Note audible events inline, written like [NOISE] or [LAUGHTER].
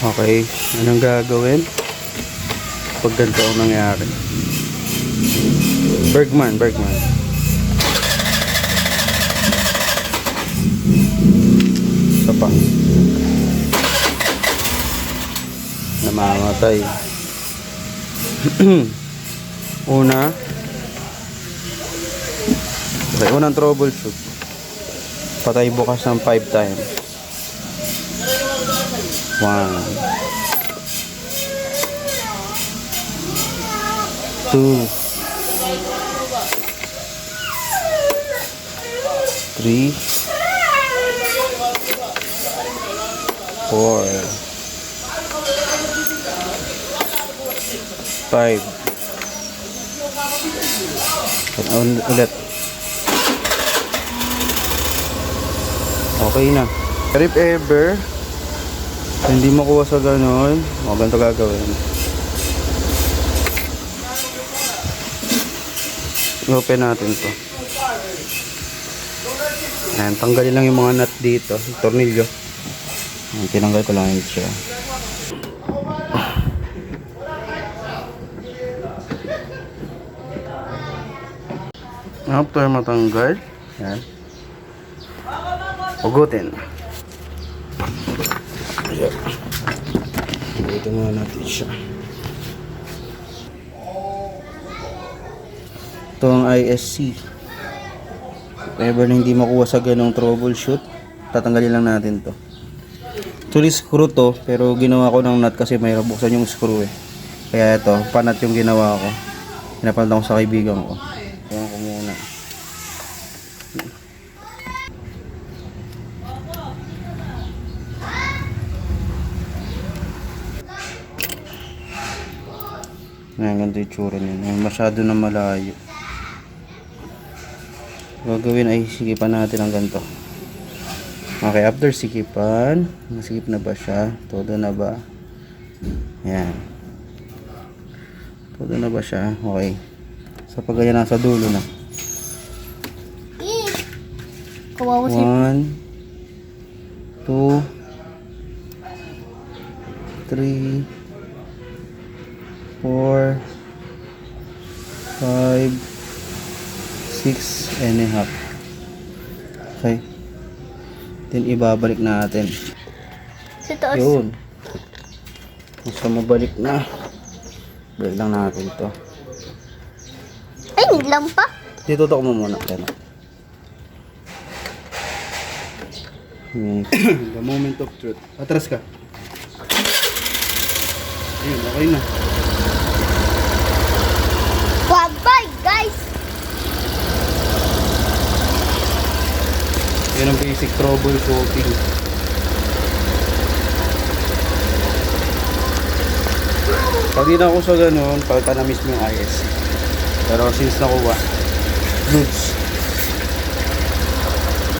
Okay, anong gagawin? Pag ganito ang nangyari. Bergman, Bergman. Isa pa. Namamatay. [CLEARS THROAT] Una. Okay, unang troubleshoot. Patay bukas ng 5 times. 1 two, three, four, five. Un- ulit. Okay na. If ever, hindi makuha sa ganon, o ganito gagawin. I-open natin to. Ayan, tanggalin lang yung mga nut dito, yung tornilyo. Ayan, tinanggal ko lang yun siya. After matanggal, ayan. Ugutin. Ayan. Ugutin muna natin siya. Ito ang ISC. Ever na hindi makuha sa ganong troubleshoot, tatanggalin lang natin to. Actually screw to, pero ginawa ko ng nut kasi may buksan yung screw eh. Kaya ito, panat yung ginawa ko. Pinapalitan ko sa kaibigan ko muna. Ayan, ganito yung tsura niya. Ayan, Masyado na malayo. Gagawin ay sikipan natin ang ganito. Okay, after sikipan, nasikip na ba siya? Todo na ba? Ayan. Todo na ba siya? Okay. Sa pag ganyan nasa dulo na. Kawawa si... One, two, three, four, five, six and a half. Okay. Then ibabalik natin. Sa taas. Yun. Gusto mo balik na. Balik lang natin to. Ay, niglang pa. Dito to mo muna. Kaya [COUGHS] The moment of truth. Atras ka. Ayun, okay na. Yan ang basic troubleshooting. Pag di na ako sa ganun, pagka na mismo yung IS. Pero since nakuha, goods.